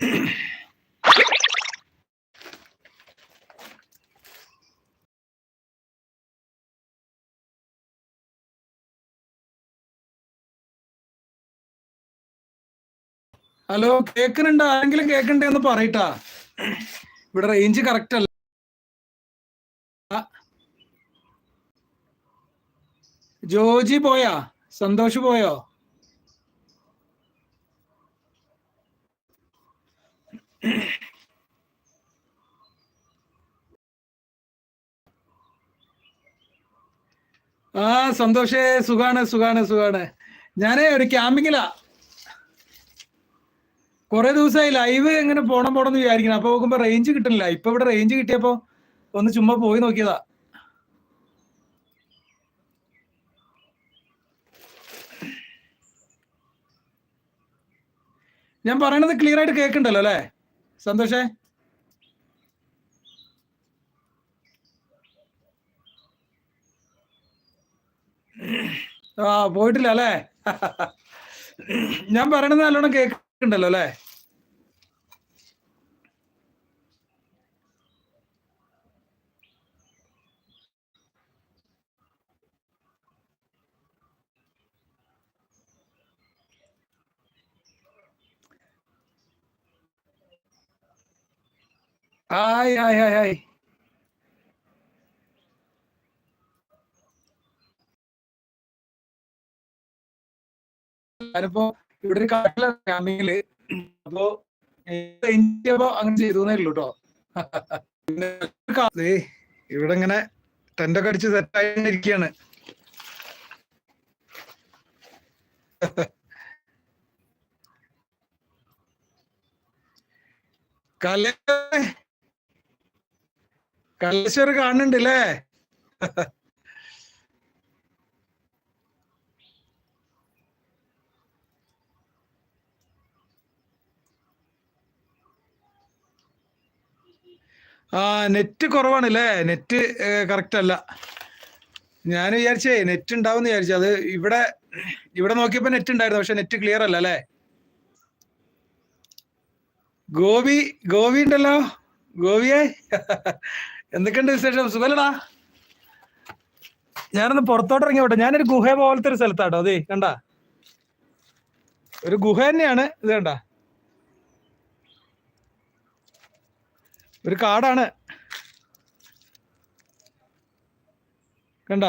Hello കേക്കുന്നുണ്ട്? ആരെങ്കിലും കേക്കണ്ടേ എന്ന് പറയട്ടാ. ഇവിടെ റേഞ്ച് കറക്റ്റ് അല്ല. ജോജി പോയാ? സന്തോഷ് പോയോ? ആ സന്തോഷേ സുഖാണ് സുഖാണ് സുഖാണ്. ഞാനേ ഒരു ക്യാമ്പിങ്ങിലാ. കുറെ ദിവസമായി ലൈവ് എങ്ങനെ പോണം പോണം എന്ന് വിചാരിക്കണം അപ്പൊ നോക്കുമ്പോ റേഞ്ച് കിട്ടണില്ല ഇപ്പൊ ഇവിടെ റേഞ്ച് കിട്ടിയപ്പോ ഒന്ന് ചുമ്മാ പോയി നോക്കിയതാ. ഞാൻ പറയണത് ക്ലിയർ ആയിട്ട് കേൾക്കണ്ടല്ലോ അല്ലേ? സന്തോഷേ. ആ പോയിട്ടില്ല അല്ലേ? ഞാൻ പറയണത് നല്ലോണം കേൾക്കണ്ടല്ലോ അല്ലേ? Hi ay, ay, ay. ഞാനിപ്പോ ഇവിടെ ഒരു കാട്ടിലെ ക്യാമ്പിങ്ങിൽ അപ്പോ അപ്പോ അങ്ങനെ ചെയ്തു ഉള്ളൂ കേട്ടോ ഇവിടെ ഇങ്ങനെ ടെന്റൊക്കെ അടിച്ച് സെറ്റ് ഇരിക്കുകയാണ് കല കലേശ്വർ കാണുന്നുണ്ടല്ലേ? ആ നെറ്റ് കുറവാണ് അല്ലേ നെറ്റ് കറക്റ്റ് അല്ല. ഞാൻ വിചാരിച്ചേ നെറ്റ് ഉണ്ടാവും വിചാരിച്ചു. അത് ഇവിടെ ഇവിടെ നോക്കിയപ്പോ നെറ്റ് ഉണ്ടായിരുന്നു പക്ഷെ നെറ്റ് ക്ലിയർ അല്ല അല്ലേ? ഗോപി ഗോപി ഉണ്ടല്ലോ? ഗോപിയെ? എന്തൊക്കെയുണ്ട് വിശേഷം? സുഖല്ലടാ? ഞാനൊന്ന് പുറത്തോട്ട് ഇറങ്ങി വിട്ടെ ഞാനൊരു ഗുഹ പോലത്തെ ഒരു സ്ഥലത്താട്ടോ. അതെ കണ്ട? ഒരു ഗുഹ തന്നെയാണ്. ഇത് കണ്ട? ഒരു കാടാണ്. കണ്ട?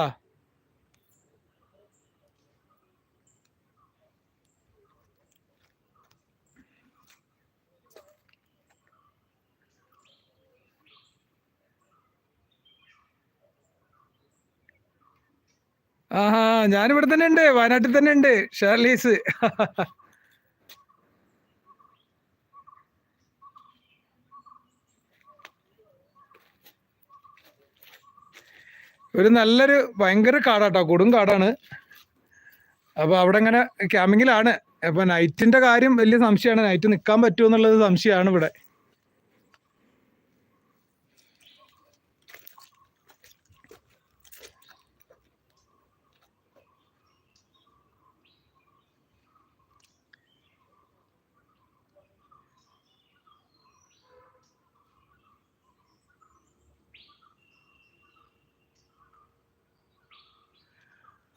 ആഹാ ഞാനിവിടെ തന്നെ ഉണ്ട് വയനാട്ടിൽ തന്നെ ഉണ്ട് ഷാർലീസ് ഒരു നല്ലൊരു ഭയങ്കര കാടാട്ടോ. കൊടും കാടാണ്. അപ്പൊ അവിടെ ഇങ്ങനെ ക്യാമ്പിങ്ങിലാണ് അപ്പൊ നൈറ്റിന്റെ കാര്യം വലിയ സംശയമാണ്. നൈറ്റ് നിൽക്കാൻ പറ്റുമോ എന്നുള്ളത് സംശയമാണ് ഇവിടെ.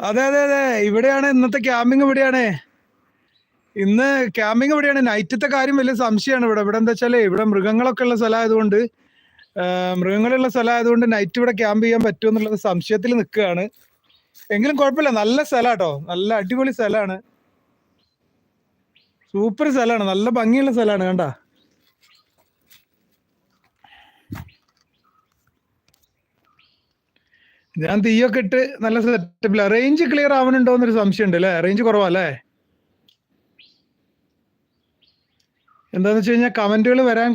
അതെ അതെ അതെ. ഇവിടെയാണ് ഇന്നത്തെ ക്യാമ്പിംഗ് ഇവിടെയാണ്. ഇന്ന് ക്യാമ്പിംഗ് ഇവിടെയാണ്. നൈറ്റത്തെ കാര്യം വലിയ സംശയമാണ് ഇവിടെ. ഇവിടെ എന്താ വെച്ചാൽ ഇവിടെ മൃഗങ്ങളൊക്കെ ഉള്ള സ്ഥലമായതുകൊണ്ട് മൃഗങ്ങളുള്ള സ്ഥലമായതുകൊണ്ട് നൈറ്റ് ഇവിടെ ക്യാമ്പ് ചെയ്യാൻ പറ്റുമോ എന്നുള്ളത് സംശയത്തിൽ നിൽക്കുകയാണ്. എങ്കിലും കുഴപ്പമില്ല. നല്ല സ്ഥലാട്ടോ നല്ല അടിപൊളി സ്ഥലമാണ്. സൂപ്പർ സ്ഥലമാണ്. നല്ല ഭംഗിയുള്ള സ്ഥലമാണ്. കണ്ട? ഞാൻ തീയൊക്കെ ഇട്ട് നല്ല സെറ്റപ്പില്ല റേഞ്ച് ക്ലിയർ ആവണുണ്ടോ എന്നൊരു സംശയം ഉണ്ട് അല്ലേ റേഞ്ച് കുറവല്ലേ എന്താന്ന് വെച്ച് കഴിഞ്ഞാൽ കമന്റുകൾ വരാൻ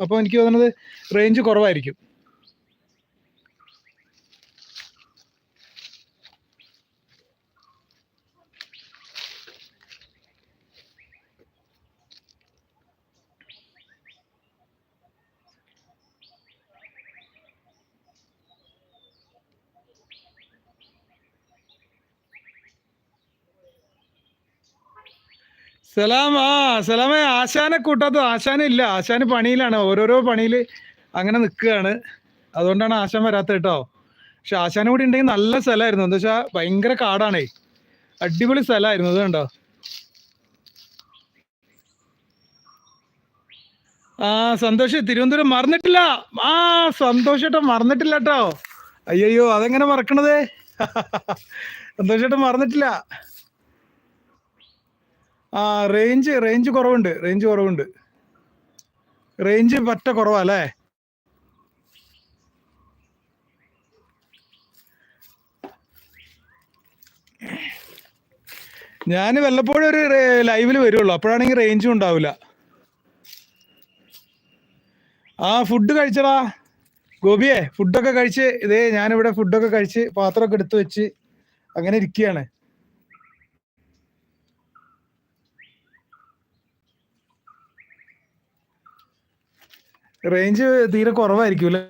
അപ്പൊ എനിക്ക് തോന്നുന്നത് റേഞ്ച് കുറവായിരിക്കും. സലാം ആ സലാമേ ആശാനെ കൂട്ടാത്തത് ആശാന ഇല്ല. ആശാന് പണിയിലാണ്. ഓരോരോ പണിയിൽ അങ്ങനെ നിൽക്കുകയാണ് അതുകൊണ്ടാണ് ആശാൻ വരാത്തത് കേട്ടോ. പക്ഷെ ആശാനും കൂടി ഉണ്ടെങ്കിൽ നല്ല സ്ഥലമായിരുന്നു. എന്താ വെച്ചാൽ ഭയങ്കര കാടാണേ. അടിപൊളി സ്ഥലമായിരുന്നു. അത് കണ്ടോ? ആ സന്തോഷ് തിരുവനന്തപുരം മറന്നിട്ടില്ല. ആ സന്തോഷേട്ടാ മറന്നിട്ടില്ല കേട്ടോ. അയ്യോ അതെങ്ങനെ മറക്കണത്? സന്തോഷേട്ടൻ മറന്നിട്ടില്ല. ആ റേഞ്ച് റേഞ്ച് കുറവുണ്ട് റേഞ്ച് കുറവുണ്ട്. റേഞ്ച് പറ്റ കുറവാ അല്ലേ? ഞാൻ വല്ലപ്പോഴും ഒരു ലൈവിൽ വരുള്ളൂ അപ്പോഴാണെങ്കിൽ റേഞ്ചും ഉണ്ടാവില്ല ആ ഫുഡ് കഴിച്ചടാ. ഗോപിയെ ഫുഡൊക്കെ കഴിച്ച് ഇതേ ഞാനിവിടെ ഫുഡൊക്കെ കഴിച്ച് പാത്രമൊക്കെ എടുത്തു വെച്ച് അങ്ങനെ ഇരിക്കുകയാണ്. റേഞ്ച് തീരെ കുറവായിരിക്കും അല്ലേ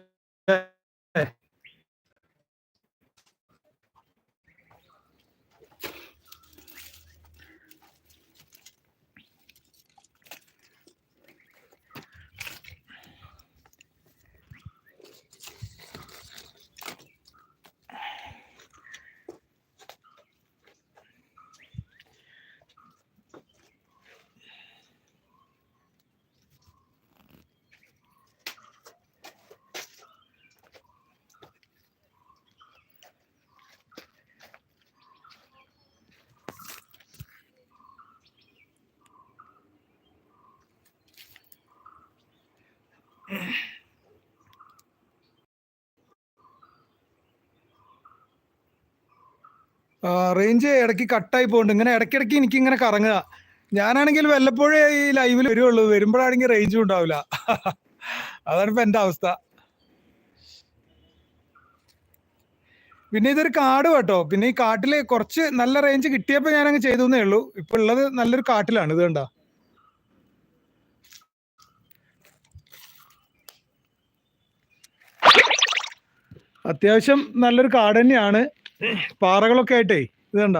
റേഞ്ച് ഇടയ്ക്ക് കട്ടായി പോകുന്നുണ്ട് ഇങ്ങനെ ഇടയ്ക്കിടയ്ക്ക് എനിക്ക് ഇങ്ങനെ കറങ്ങുക. ഞാനാണെങ്കിൽ വല്ലപ്പോഴേ ഈ ലൈവിൽ വരുള്ളൂ. വരുമ്പോഴാണെങ്കിൽ റേഞ്ചും ഉണ്ടാവില്ല. അതാണ് ഇപ്പൊ എന്റെ അവസ്ഥ. പിന്നെ ഇതൊരു കാട് കേട്ടോ. പിന്നെ ഈ കാട്ടിൽ കുറച്ച് നല്ല റേഞ്ച് കിട്ടിയപ്പോ ഞാൻ അങ്ങ് എന്നേ ഉള്ളൂ. ഇപ്പൊ ഉള്ളത് നല്ലൊരു കാട്ടിലാണ്. ഇത് കണ്ട. അത്യാവശ്യം നല്ലൊരു കാട് തന്നെയാണ്. പാറകളൊക്കെ ആയിട്ടേ ഇത് കണ്ട.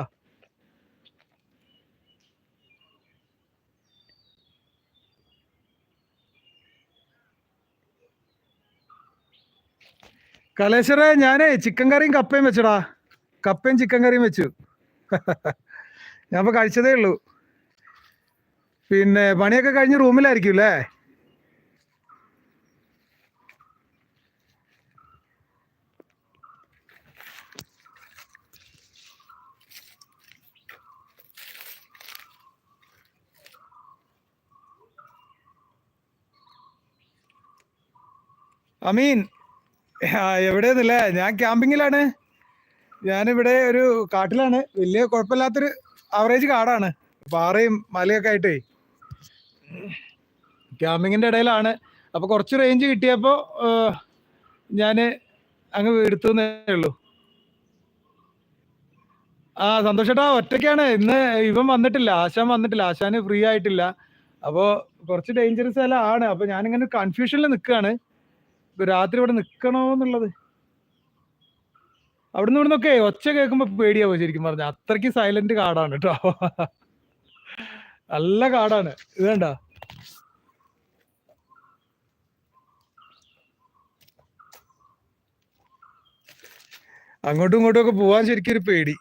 കലേശ്വരെ ഞാനേ ചിക്കൻ കറിയും കപ്പയും വെച്ചടാ. കപ്പയും ചിക്കൻ കറിയും വെച്ചു. ഞാൻ ഇപ്പൊ കഴിച്ചതേ ഉള്ളൂ. പിന്നെ പണിയൊക്കെ കഴിഞ്ഞ് റൂമിലായിരിക്കും അല്ലേ? അമീൻ. എവിടെയെന്നല്ലേ? ഞാൻ ക്യാമ്പിങ്ങിലാണ്. ഞാനിവിടെ ഒരു കാട്ടിലാണ്. വലിയ കുഴപ്പമില്ലാത്തൊരു ആവറേജ് കാടാണ്. പാറയും മലയൊക്കെ ആയിട്ടേ. ക്യാമ്പിങ്ങിന്റെ ഇടയിലാണ്. അപ്പോൾ കുറച്ച് റേഞ്ച് കിട്ടിയപ്പോൾ ഞാൻ അങ്ങ് എടുത്തുന്നേ ഉള്ളൂ. ആ സന്തോഷേട്ടാ ഒറ്റയ്ക്കാണ്. ഇന്ന് ഇവൻ വന്നിട്ടില്ല. ആശാൻ വന്നിട്ടില്ല. ആശാന് ഫ്രീ ആയിട്ടില്ല. അപ്പോൾ കുറച്ച് ഡേഞ്ചറസ് എല്ലാം ആണ്. അപ്പൊ ഞാനിങ്ങനെ കൺഫ്യൂഷനിൽ നിൽക്കുകയാണ് രാത്രി ഇവിടെ നിക്കണോന്നുള്ളത്. അവിടുന്ന് ഇവിടുന്നൊക്കെ ഒച്ച കേൾക്കുമ്പോ പേടിയാവോ ശരിക്കും പറഞ്ഞ. അത്രയ്ക്ക് സൈലന്റ് കാടാണ് കേട്ടോ. നല്ല കാടാണ്. ഇത് വേണ്ട അങ്ങോട്ടും ഇങ്ങോട്ടും ഒക്കെ പോവാൻ ശരിക്കും ഒരു പേടി.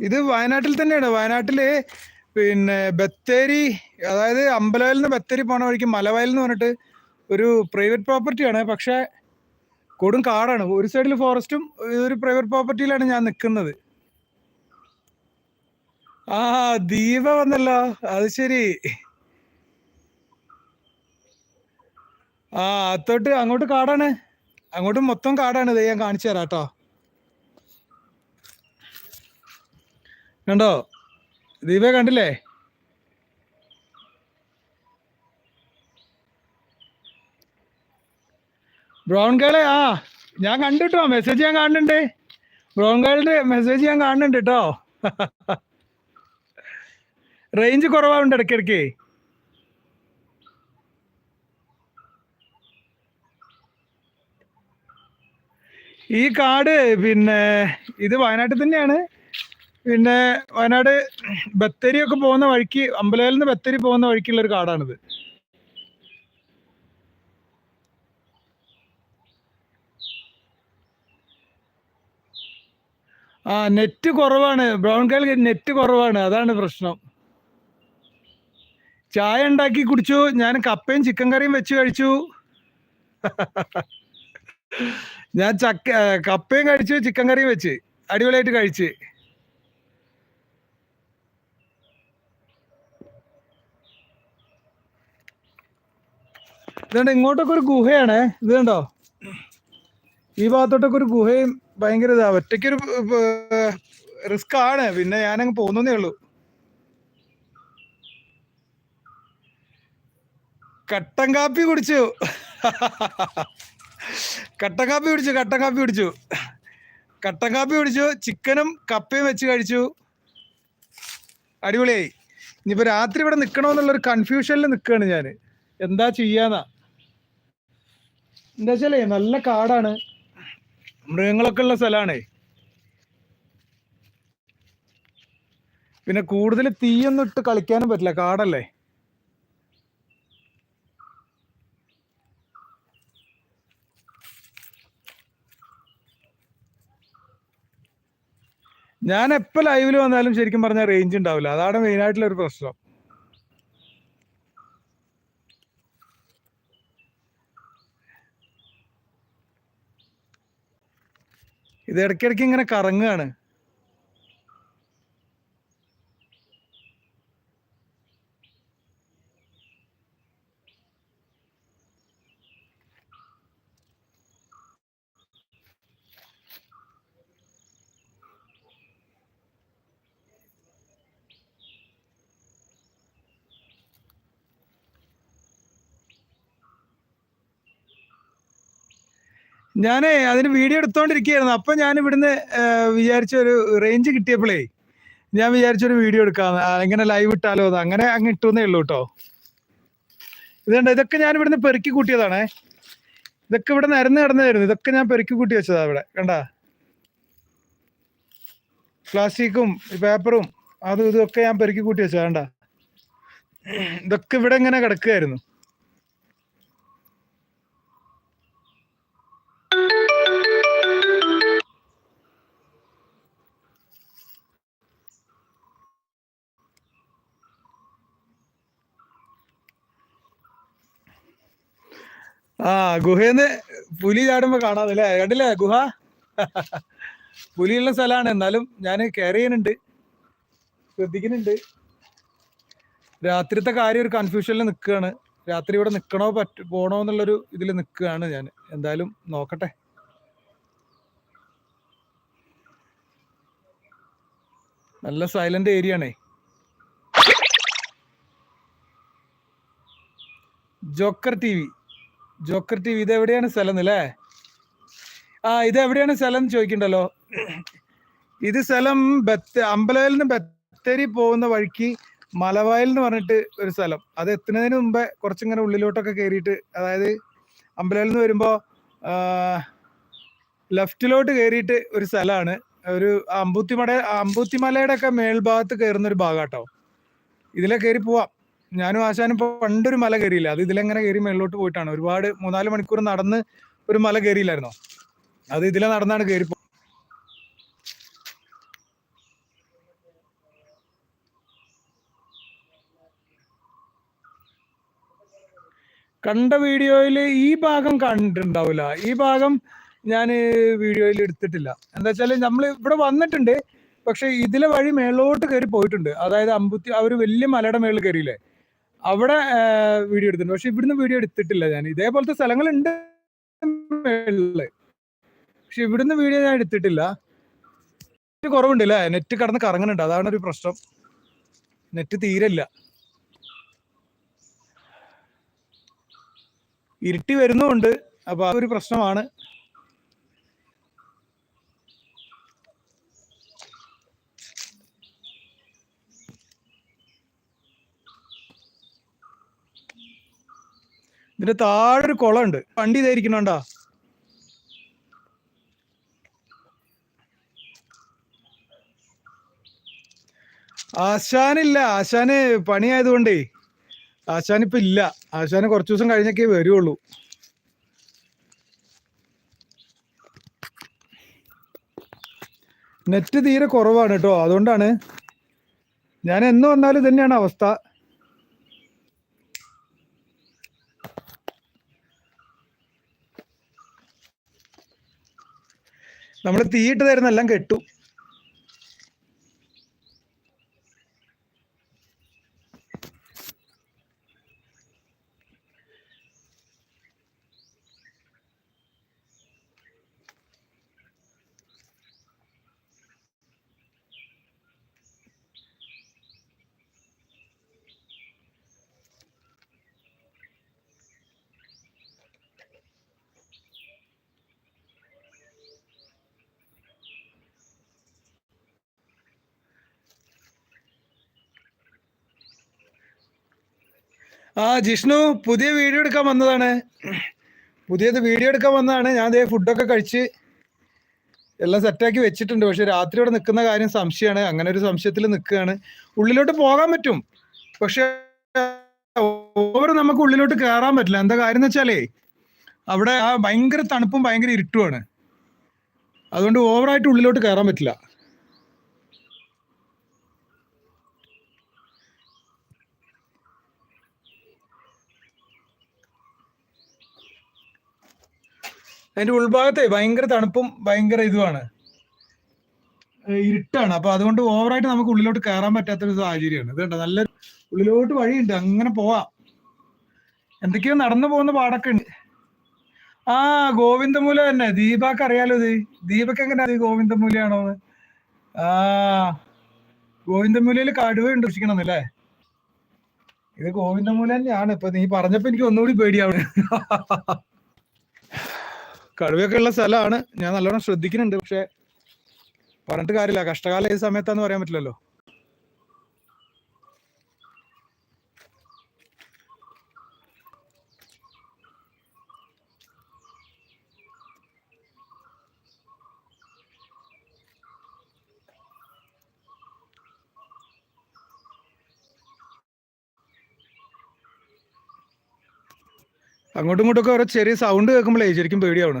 ഇത് വയനാട്ടിൽ തന്നെയാണ്. വയനാട്ടിൽ പിന്നെ ബത്തേരി അതായത് അമ്പലവയലിൽ നിന്ന് ബത്തേരി പോണ വഴിക്ക് മലവയൽ എന്ന് പറഞ്ഞിട്ട് ഒരു പ്രൈവറ്റ് പ്രോപ്പർട്ടിയാണ് പക്ഷെ കൊടും കാടാണ്. ഒരു സൈഡിൽ ഫോറസ്റ്റും ഒരു പ്രൈവറ്റ് പ്രോപ്പർട്ടിയിലാണ് ഞാൻ നിൽക്കുന്നത് ആ ദീപ വന്നല്ലോ. അത് ശരി. ആ അത്തോട്ട് അങ്ങോട്ട് കാടാണ്. അങ്ങോട്ട് മൊത്തം കാടാണ്. ഇത് ഞാൻ കാണിച്ചു തരാം കേട്ടോ. കണ്ടോ? ദീപ കണ്ടില്ലേ? ബ്രൗൺ ഗേളെ ആ ഞാൻ കണ്ടിട്ടോ മെസ്സേജ് ഞാൻ കാണുന്നുണ്ട്. ബ്രൗൺ ഗേളിന്റെ മെസ്സേജ് ഞാൻ കാണുന്നുണ്ട് കേട്ടോ റേഞ്ച് കുറവാവുണ്ട് ഇടയ്ക്കിടയ്ക്ക്. ഈ കാട് പിന്നെ ഇത് വയനാട്ടിൽ തന്നെയാണ്. പിന്നെ വയനാട് ബത്തേരി ഒക്കെ പോകുന്ന വഴിക്ക് അമ്പലയിൽ നിന്ന് ബത്തേരി പോകുന്ന വഴിക്കുള്ള ഒരു കാടാണിത്. ആ നെറ്റ് കുറവാണ്. ബ്രൗൺ കേൾ നെറ്റ് കുറവാണ്. അതാണ് പ്രശ്നം. ചായ ഉണ്ടാക്കി കുടിച്ചു. ഞാൻ കപ്പയും ചിക്കൻ കറിയും വെച്ച് കഴിച്ചു. ഞാൻ ചക്ക കപ്പയും കഴിച്ചു ചിക്കൻ കറിയും വെച്ച്. അടിപൊളിയായിട്ട് കഴിച്ച്. ഇതുണ്ട് ഇങ്ങോട്ടൊക്കെ ഒരു ഗുഹയാണ്. ഇത് കണ്ടോ? ഈ ഭാഗത്തോട്ടൊക്കെ ഒരു ഗുഹയും ഭയങ്കര ഇതാ. ഒറ്റയ്ക്കൊരു റിസ്ക് ആണ്. പിന്നെ ഞാനങ്ങ് പോകുന്നേ ഉള്ളൂ. കട്ടൻ കാപ്പി കുടിച്ചു. കട്ടൻ കാപ്പി കുടിച്ചു കട്ടൻ കാപ്പി കുടിച്ചു. കട്ടൻ കാപ്പി കുടിച്ചു ചിക്കനും കപ്പയും വെച്ച് കഴിച്ചു. അടിപൊളിയായി. ഇനിയിപ്പോ രാത്രി ഇവിടെ നിക്കണോന്നുള്ളൊരു കൺഫ്യൂഷനിൽ നിൽക്കുകയാണ് ഞാൻ എന്താ ചെയ്യാന്നാ? എന്താ വെച്ചാലേ നല്ല കാടാണ്. മൃഗങ്ങളൊക്കെ ഉള്ള സ്ഥലമാണേ പിന്നെ കൂടുതൽ തീയൊന്നും ഇട്ട് കളിക്കാനും പറ്റില്ല കാടല്ലേ? ഞാൻ എപ്പോ ലൈവിൽ വന്നാലും ശരിക്കും പറഞ്ഞാൽ റേഞ്ച് ഉണ്ടാവില്ല അതാണ് മെയിനായിട്ടുള്ള ഒരു പ്രശ്നം. ഇത് ഇടയ്ക്കിടയ്ക്ക് ഇങ്ങനെ കറങ്ങുകയാണ് ഞാനേ അതിന് വീഡിയോ എടുത്തോണ്ടിരിക്കുകയായിരുന്നു അപ്പൊ ഞാൻ ഇവിടുന്ന് വിചാരിച്ച ഒരു റേഞ്ച് കിട്ടിയപ്പോഴേ ഞാൻ വിചാരിച്ചൊരു വീഡിയോ എടുക്കാം ഇങ്ങനെ ലൈവ് ഇട്ടാലോ അത് അങ്ങനെ അങ്ങ് ഇട്ടുന്നേ ഉള്ളൂ കേട്ടോ ഇതുണ്ട് ഇതൊക്കെ ഞാൻ ഇവിടുന്ന് പെറുക്കി കൂട്ടിയതാണേ. ഇതൊക്കെ ഇവിടെ നിരന്ന് കിടന്നായിരുന്നു ഇതൊക്കെ ഞാൻ പെറുക്കി കൂട്ടി വെച്ചതാ ഇവിടെ. കണ്ട? പ്ലാസ്റ്റിക്കും പേപ്പറും അതും ഇതൊക്കെ ഞാൻ പെറുക്കി കൂട്ടി വെച്ചതാ. കണ്ട? ഇതൊക്കെ ഇവിടെ ഇങ്ങനെ കിടക്കുകയായിരുന്നു ആ ഗുഹേന്ന് പുലി ചാടുമ്പോ കാണാതല്ലേ കണ്ടില്ലേ ഗുഹ? പുലിയുള്ള സ്ഥലമാണ് എന്നാലും ഞാൻ കെയർ ചെയ്യുന്നുണ്ട്. ശ്രദ്ധിക്കുന്നുണ്ട്. രാത്രിത്തെ കാര്യം ഒരു കൺഫ്യൂഷനിൽ നിൽക്കുകയാണ് രാത്രി ഇവിടെ നിൽക്കണോ പറ്റ പോണോ എന്നുള്ളൊരു ഇതിൽ നിൽക്കുകയാണ് ഞാൻ എന്തായാലും നോക്കട്ടെ. നല്ല സൈലന്റ് ഏരിയ ആണേ. Joker T V. Joker T V ഇത് എവിടെയാണ് സ്ഥലം അല്ലേ ആ ഇത് എവിടെയാണ് സ്ഥലം എന്ന് ചോദിക്കണ്ടല്ലോ. ഇത് സ്ഥലം ബത്ത അമ്പലവയലിൽ നിന്ന് ബത്തേരി പോകുന്ന വഴിക്ക് മലവയൽ എന്ന് പറഞ്ഞിട്ട് ഒരു സ്ഥലം. അത് എത്തുന്നതിന് മുമ്പേ കുറച്ചിങ്ങനെ ഉള്ളിലോട്ടൊക്കെ കയറിയിട്ട് അതായത് അമ്പലവയലിൽ നിന്ന് വരുമ്പോൾ ലെഫ്റ്റിലോട്ട് കയറിയിട്ട് ഒരു സ്ഥലമാണ് ഒരു അമ്പൂത്തിമട അമ്പൂത്തിമലയുടെ ഒക്കെ മേൽഭാഗത്ത് കയറുന്ന ഒരു ഭാഗാട്ടോ. ഇതിലെ കയറി പോവാം. ഞാനും ആശാനും പണ്ടൊരു മല കയറിയില്ല അത് ഇതിലെങ്ങനെ കയറി മേളിലോട്ട് പോയിട്ടാണ്. ഒരുപാട് മൂന്നാൽ മണിക്കൂർ നടന്ന് ഒരു മല കയറിയില്ലായിരുന്നോ അത് ഇതിലെ നടന്നാണ് കയറി കണ്ട വീഡിയോയിൽ ഈ ഭാഗം കണ്ടിട്ടുണ്ടാവില്ല ഈ ഭാഗം ഞാൻ വീഡിയോയിൽ എടുത്തിട്ടില്ല. എന്താ വെച്ചാൽ നമ്മൾ ഇവിടെ വന്നിട്ടുണ്ട്. പക്ഷെ ഇതിലെ വഴി മേളോട്ട് കയറി പോയിട്ടുണ്ട്. അതായത് അമ്പുത്തി ആ ഒരു വലിയ മലയുടെ മേളിൽ കയറിയില്ലേ അവിടെ വീഡിയോ എടുത്തിട്ടുണ്ട്. പക്ഷെ ഇവിടുന്ന് വീഡിയോ എടുത്തിട്ടില്ല ഞാൻ. ഇതേപോലത്തെ സ്ഥലങ്ങളുണ്ട് പക്ഷെ ഇവിടുന്ന് വീഡിയോ ഞാൻ എടുത്തിട്ടില്ല. നെറ്റ് കുറവുണ്ട് അല്ലേ നെറ്റ് കടന്ന് കറങ്ങുന്നുണ്ട്. അതാണ് ഒരു പ്രശ്നം. നെറ്റ് തീരല്ല ഇരുട്ടി വരുന്നുണ്ട് അപ്പൊ ആ ഒരു പ്രശ്നമാണ്. ഇതിന്റെ താഴെ ഒരു കുളം ഉണ്ട് വണ്ടി ഇതായിരിക്കണണ്ടാ? ആശാനില്ല ആശാന് പണിയായതുകൊണ്ടേ ആശാൻ ഇപ്പൊ ഇല്ല. ആശാന് കുറച്ചു ദിവസം കഴിഞ്ഞൊക്കെ വരുള്ളൂ നെറ്റ് തീരെ കുറവാണ് കേട്ടോ. അതുകൊണ്ടാണ് ഞാൻ എന്ന് വന്നാലും തന്നെയാണ് അവസ്ഥ. നമ്മൾ തീയിട്ട് തരുന്ന എല്ലാം കെട്ടു. ആ ജിഷ്ണു പുതിയ വീഡിയോ എടുക്കാൻ വന്നതാണ്. പുതിയത് വീഡിയോ എടുക്കാൻ വന്നതാണ്. ഞാൻ അതേ ഫുഡൊക്കെ കഴിച്ച് എല്ലാം സെറ്റാക്കി വെച്ചിട്ടുണ്ട്. പക്ഷെ രാത്രി ഇവിടെ നിൽക്കുന്ന കാര്യം സംശയമാണ്. അങ്ങനെ ഒരു സംശയത്തിൽ നിൽക്കുകയാണ്. ഉള്ളിലോട്ട് പോകാൻ പറ്റും. പക്ഷെ ഓവർ നമുക്ക് ഉള്ളിലോട്ട് കയറാൻ പറ്റില്ല. എന്താ കാര്യം എന്ന് വെച്ചാലേ അവിടെ ഭയങ്കര തണുപ്പും ഭയങ്കര ഇരുട്ടുമാണ്. അതുകൊണ്ട് ഓവറായിട്ട് ഉള്ളിലോട്ട് കയറാൻ പറ്റില്ല. അതിന്റെ ഉൾഭാഗത്തെ ഭയങ്കര തണുപ്പും ഭയങ്കര ഇതുമാണ്. ഇരുട്ടാണ്. അപ്പൊ അതുകൊണ്ട് ഓവറായിട്ട് നമുക്ക് ഉള്ളിലോട്ട് കയറാൻ പറ്റാത്തൊരു സാഹചര്യമാണ്. ഇത് കണ്ടോ? നല്ല ഉള്ളിലോട്ട് വഴിയുണ്ട്. അങ്ങനെ പോവാം. എന്തൊക്കെയോ നടന്നു പോകുന്ന പാടൊക്കെ ഉണ്ട്. ആ ഗോവിന്ദമൂല തന്നെ. ദീപക്ക് അറിയാലോ ഇത്? ദീപക്ക് എങ്ങനെ അത് ഗോവിന്ദമൂലയാണോ ആ ഗോവിന്ദമൂലയിൽ കടുവ സൂക്ഷിക്കണം അല്ലേ ഇത് ഗോവിന്ദമൂല തന്നെയാണ്. ഇപ്പൊ നീ പറഞ്ഞപ്പോ എനിക്ക് ഒന്നുകൂടി പേടിയാവുന്നു. കടുവയൊക്കെ ഉള്ള സ്ഥലമാണ്. ഞാൻ നല്ലോണം ശ്രദ്ധിക്കുന്നുണ്ട് പക്ഷെ പറഞ്ഞിട്ട് കാര്യമില്ല. കഷ്ടകാലം ഏത് സമയത്താന്ന് പറയാൻ പറ്റില്ലല്ലോ. അങ്ങോട്ടും ഇങ്ങോട്ടൊക്കെ ഓരോ ചെറിയ സൗണ്ട് കേൾക്കുമ്പോഴേ ശരിക്കും പേടിയാവണ്.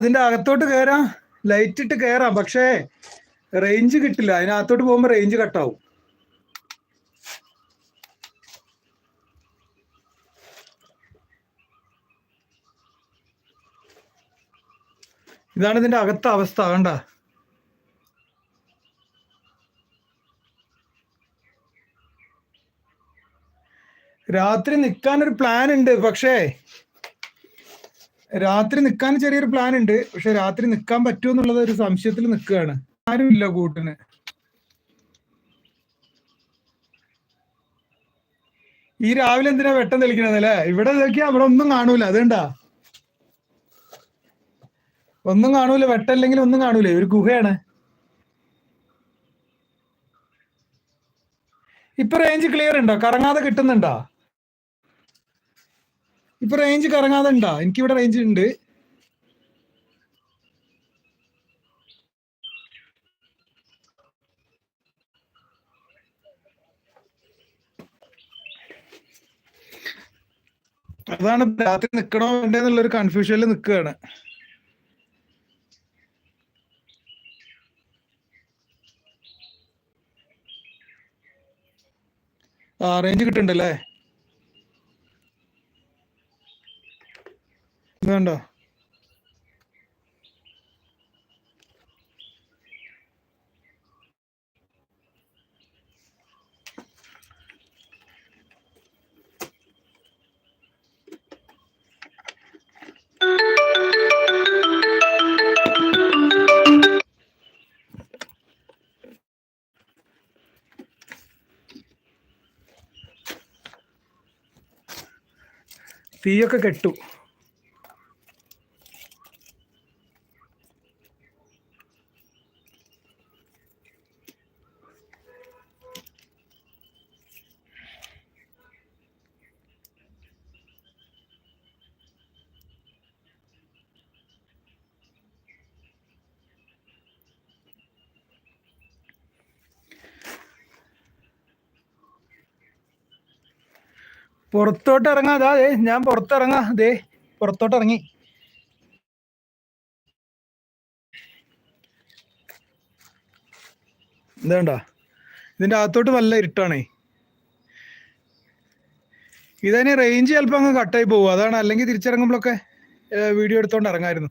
ഇതിന്റെ അകത്തോട്ട് കയറാം ലൈറ്റ് ഇട്ട് കയറാം പക്ഷേ റേഞ്ച് കിട്ടില്ല. അതിനകത്തോട്ട് പോകുമ്പോ റേഞ്ച് കട്ടാവും ഇതാണ് ഇതിന്റെ അകത്ത അവസ്ഥ. കണ്ട? രാത്രി നിൽക്കാൻ ഒരു പ്ലാൻ ഉണ്ട്. പക്ഷേ രാത്രി നിൽക്കാൻ ചെറിയൊരു പ്ലാൻ ഉണ്ട്. പക്ഷെ രാത്രി നിൽക്കാൻ പറ്റുമോ എന്നുള്ളത് ഒരു സംശയത്തിൽ നിൽക്കുകയാണ്. ആരുമില്ല കൂട്ടിന്. ഈ രാവിലെ എന്തിനാ വെട്ടം തെളിക്കണത് അല്ലേ? ഇവിടെ നോക്കിയാ അവിടെ ഒന്നും കാണൂല. അതുകൊണ്ടാ. ഒന്നും കാണൂല. വെട്ടല്ലെങ്കിൽ ഒന്നും കാണൂലേ. ഒരു ഗുഹയാണ്. ഇപ്പൊ റേഞ്ച് ക്ലിയർ ഉണ്ടോ? കറങ്ങാതെ കിട്ടുന്നുണ്ടോ? ഇപ്പൊ റേഞ്ച് കറങ്ങാതെ ഉണ്ടോ എനിക്കിവിടെ റേഞ്ച് ഉണ്ട് അതാണ് രാത്രി നിക്കണോ വേണ്ടെന്നുള്ള ഒരു കൺഫ്യൂഷനിൽ നിൽക്കുകയാണ് ആ റേഞ്ച് കിട്ടുന്നുണ്ടല്ലേ ഇതുണ്ടോ തീയൊക്കെ കെട്ടു. പുറത്തോട്ട് ഇറങ്ങാ അതാ ദേ ഞാൻ പുറത്തിറങ്ങാ. ദേ പുറത്തോട്ട് ഇറങ്ങി എന്താ ഇതിന്റെ അകത്തോട്ട് നല്ല ഇരുട്ടാണേ. ഇതതിന് റേഞ്ച് ചിലപ്പോൾ അങ്ങ് കട്ടായി പോകും അതാണ് അല്ലെങ്കിൽ തിരിച്ചിറങ്ങുമ്പോഴൊക്കെ വീഡിയോ എടുത്തോണ്ട് ഇറങ്ങായിരുന്നു.